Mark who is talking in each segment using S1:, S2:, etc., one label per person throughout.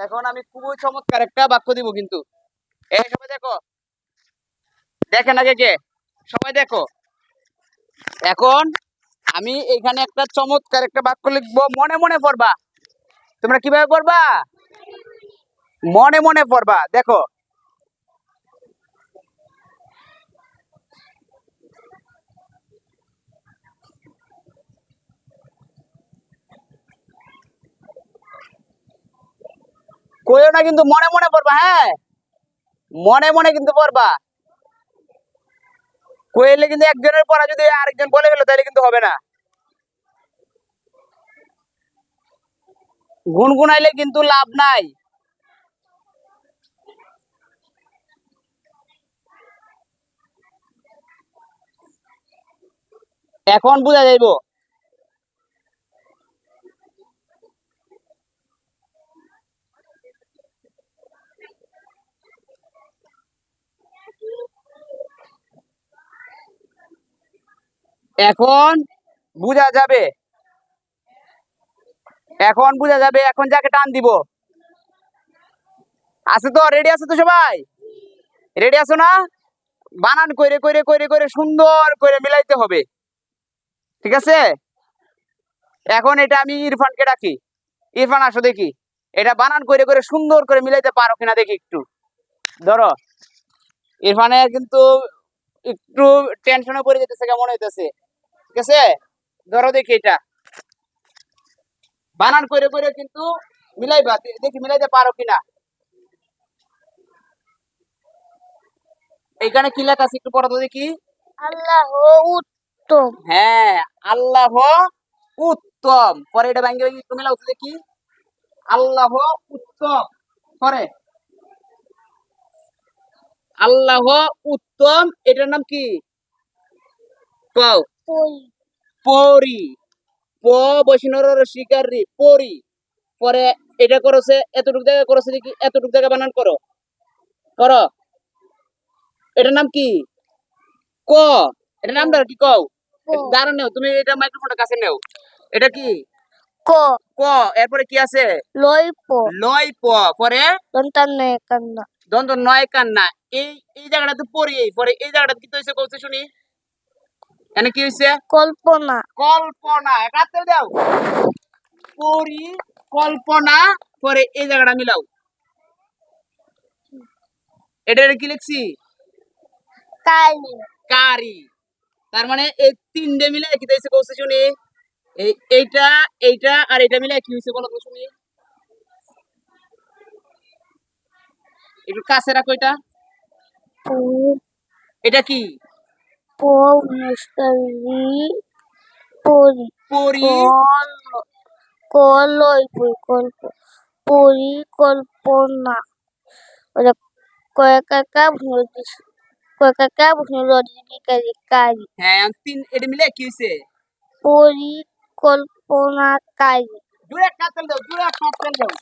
S1: এখন আমি খুবই চমৎকার একটা বাক্য দিব কিন্তু। এই সবাই দেখো। দেখেন আগে কে? সবাই দেখো। এখন আমি এখানে একটা চমৎকার একটা বাক্য লিখব, মনে মনে পড়বা। তোমরা কীভাবে পড়বা? মনে মনে পড়বা। দেখো কইও না কিন্তু মনে মনে পড়বা হ্যাঁ? মনে মনে কিন্তু পড়বা। কইলে কিন্তু একজনের পড়া যদি আরেকজন বলে ফেলে তাহলে কিন্তু হবে না। গুনগুনাইলে কিন্তু লাভ নাই। এখন বুঝা যাইব। এখন বুঝা যাবে। এখন বুঝা যাবে, এখন যাকে টান দিব। আছে তো? রেডি আছে তো সবাই? রেডি আছো না? বানান কইরে কইরে কইরে কইরে সুন্দর করে মিলাইতে হবে। ঠিক আছে? এখন এটা আমি ইরফানকে ডাকি। ইরফান, আসো দেখি। এটা বানান করে করে সুন্দর করে মিলাইতে পারো কিনা দেখি একটু। ধরো। ইরফানের কিন্তু একটু টেনশনে পড়ে যেতেছে, কেমন হইতেছে? ঠিক আছে? ধরো দেখি এটা। বানান করে করে কিন্তু মিলাইবা দেখি মিলাইতে পারো কিনা। এখানে কি লেখা আছে একটু পড়া তো দেখি।
S2: আল্লাহ উত্তম।
S1: হ্যাঁ আল্লাহ উত্তম। পরে এটা ব্যাঙ্গে ব্যাঙ্গে একটু মিলাও দেখি। আল্লাহ উত্তম। পরে। আল্লাহ উত্তম এটার নাম কি? কও। পরি প বৈষ্ণর শিকার রি পরি পরে এটা করেছে এতটুক জায়গা করেছে দেখি এতটুক জায়গা বানান করো। করো। এটার নাম কি? ক। এটার নামটা কি? কও।
S2: ক।
S1: দাঁড়া নেও তুমি এটা মাইক্রোফোনটা কাছে নেও। এটা কি?
S2: ক।
S1: ক। এরপরে কি আছে?
S2: লই প।
S1: লয় প। পরে?
S2: দন্তান্ন কান্না।
S1: দ্বন্দ্ব নয় কান্না। এই এই জায়গাটা তো পরি পরে এই জায়গাটা কি তো হয়েছে কৌছে শুনি। এখানে কি হয়েছে
S2: কল্পনা।
S1: কল্পনা। একাত্তর দাও। পরি কল্পনা পরে এই জায়গাটা মিলাও। এটা কি লিখছি?
S2: কালি
S1: কারি। তার মানে এই তিনটে মিলে কি দিয়েছে কৌছে শুনি। এই এইটা এইটা আর এটা মিলে কি হয়েছে বলো তো শুনি। একটু কাছে রাখো এটা। এটা কি?
S2: প মুস্কারি পরি
S1: পরি
S2: কল কলই পরিকল্প পরিকল্পনা ওটা কয়েকাকা ভুলতি কয়েকাকা ভুলতি কারি কারি
S1: হ্যাঁ তিন এটা মিলে কি হয়েছে
S2: পরিকল্পনাকারী।
S1: দূরে কাতল দাও দূরে কাতল দাও।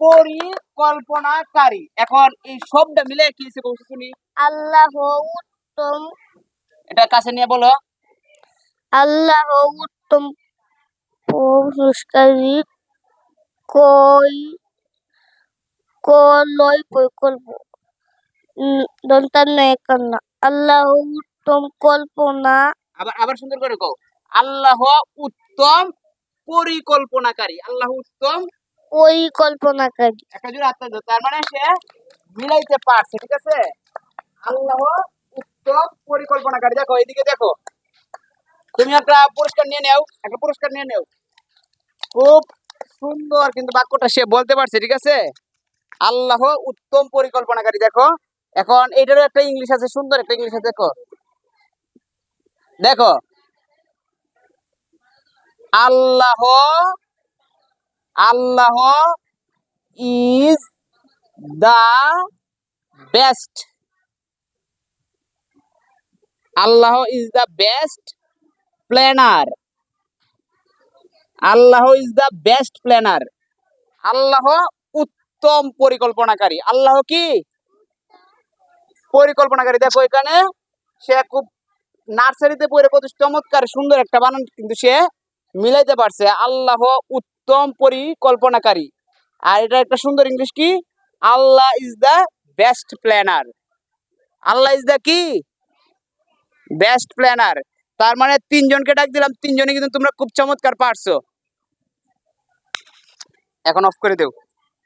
S1: পরিকল্পনাকারী। এখন এই শব্দটা মিলে কি শুনি
S2: আল্লাহ উত্তম।
S1: এটা কাছে নিয়ে বলো।
S2: আল্লাহ উত্তম। পুরস্কারী কই কলয় পরিকল্প। দন্তান্ন একান্ন আল্লাহ উত্তম কল্পনা।
S1: আবার আবার সুন্দর করে কও। আল্লাহ উত্তম পরিকল্পনাকারী। আল্লাহ উত্তম
S2: পরিকল্পনাকারী।
S1: একটা জোরে হাতটা তার মানে সে মিলাইতে পারছে ঠিক আছে? আল্লাহ দেখো দেখো। তুমি একটা পুরস্কার নিয়ে নাও, একটা পুরস্কার নিয়ে নাও। খুব সুন্দর কিন্তু বাক্যটা সে বলতে পারছে, ঠিক আছে? আল্লাহ উত্তম পরিকল্পনাকারী দেখো। এখন এটারও একটা ইংলিশ আছে, সুন্দর একটা ইংলিশ আছে, দেখো। দেখো। আল্লাহ Allah is the best Allah is the best planner Allah is the best planner আল্লাহ উত্তম পরিকল্পনাকারী। আল্লাহ কি? পরিকল্পনাকারী। দেখো এখানে সে খুব নার্সারিতে পড়ে কত চমৎকার সুন্দর একটা বানান কিন্তু সে মিলাইতে পারছে। আল্লাহ উত্তম পরিকল্পনাকারী। আর এটা একটা সুন্দর ইংলিশ কি? আল্লাহ is the best planner Allah is the কি? বেস্ট প্ল্যানার তার মানে তিনজনকে ডাক দিলাম তিনজনে কিন্তু তোমরা খুব চমৎকার পারছ। এখন অফ করে দেও।